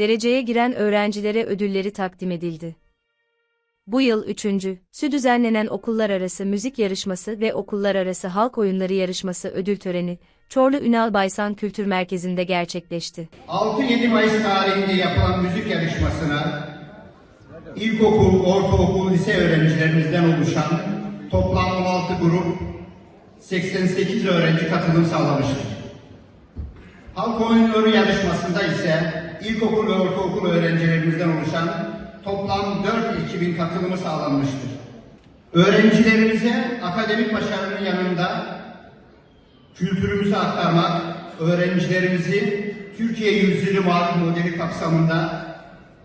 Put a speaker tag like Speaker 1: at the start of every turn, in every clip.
Speaker 1: dereceye giren öğrencilere ödülleri takdim edildi. Bu yıl üçüncü, sü düzenlenen okullar arası müzik yarışması ve okullar arası halk oyunları yarışması ödül töreni, Çorlu Ünal Baysan Kültür Merkezi'nde gerçekleşti.
Speaker 2: 6-7 Mayıs tarihinde yapılan müzik yarışmasına ilkokul, ortaokul, lise öğrencilerimizden oluşan toplam 16 grup 88 öğrenci katılım sağlamıştır. Halk oyunları yarışmasında ise ilkokul ve ortaokul öğrencilerimizden oluşan toplam 4 ekibin katılımı sağlanmıştır. Öğrencilerimize akademik başarının yanında kültürümüzü aktarmak, öğrencilerimizi Türkiye Yüzyılı Marif Modeli kapsamında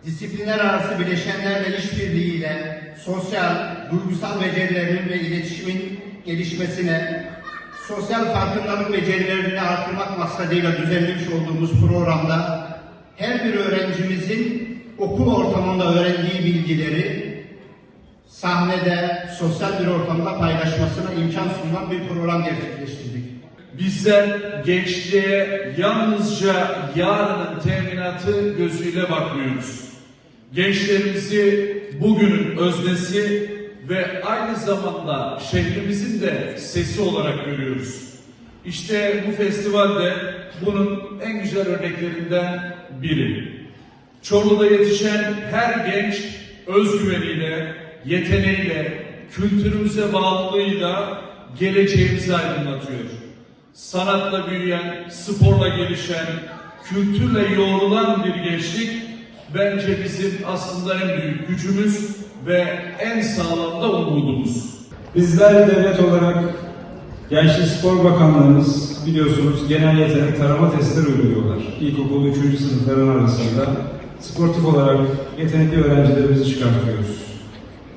Speaker 2: disiplinler arası bileşenlerle işbirliğiyle sosyal, duygusal becerilerin ve iletişimin gelişmesine, sosyal farkındalık becerilerini artırmak maksadıyla düzenlemiş olduğumuz programda her bir öğrencimizin okul ortamında öğrendiği bilgileri sahnede, sosyal bir ortamda paylaşmasına imkan sunan bir program gerçekleştirdik.
Speaker 3: Bizler gençliğe yalnızca yarının teminatı gözüyle bakmıyoruz. Gençlerimizi bugünün öznesi ve aynı zamanda şehrimizin de sesi olarak görüyoruz. İşte bu festival de bunun en güzel örneklerinden biri. Çorlu'da yetişen her genç özgüveniyle, yeteneğiyle, kültürümüze bağlılığıyla geleceğimizi aydınlatıyor. Sanatla büyüyen, sporla gelişen, kültürle yoğrulan bir gençlik bence bizim aslında en büyük gücümüz ve en sağlam da umudumuz.
Speaker 4: Bizler devlet olarak Gençlik Spor Bakanlığımız biliyorsunuz genel yetenek tarama testleri uyguluyorlar. İlkokul 3. sınıfların arasında sportif olarak yetenekli öğrencilerimizi çıkartıyoruz.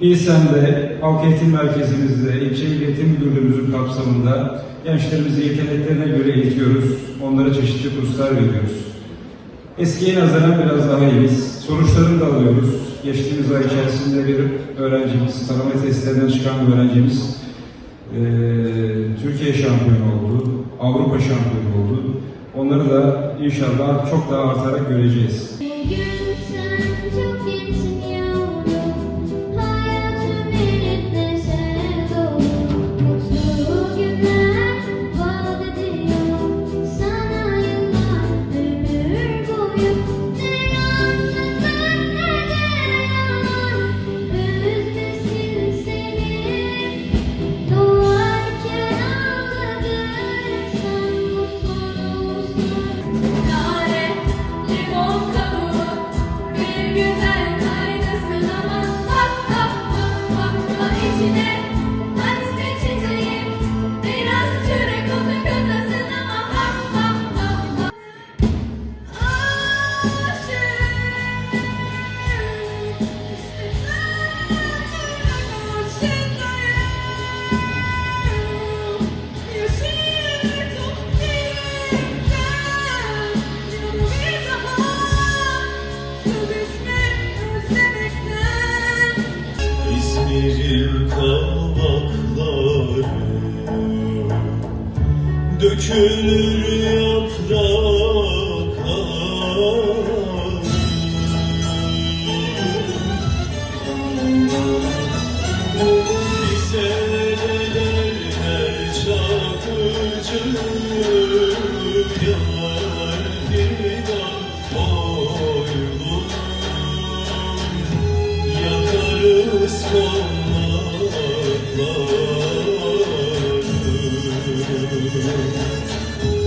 Speaker 4: İlsen'de, Halk Eğitim Merkezimizde, ilçe eğitim müdürlüğümüzün kapsamında gençlerimizi yeteneklerine göre eğitiyoruz. Onlara çeşitli kurslar veriyoruz. Eskiye nazaran biraz daha iyiyiz. Sonuçlarını da alıyoruz. Geçtiğimiz ay içerisinde bir öğrencimiz, tarama testlerinden çıkan bir öğrencimiz eee, Türkiye şampiyonu oldu, Avrupa şampiyonu oldu. Onları da inşallah çok daha artarak göreceğiz.
Speaker 5: İzmir'in kavakları Dökülür yaprak Bize neler çakıcı this world.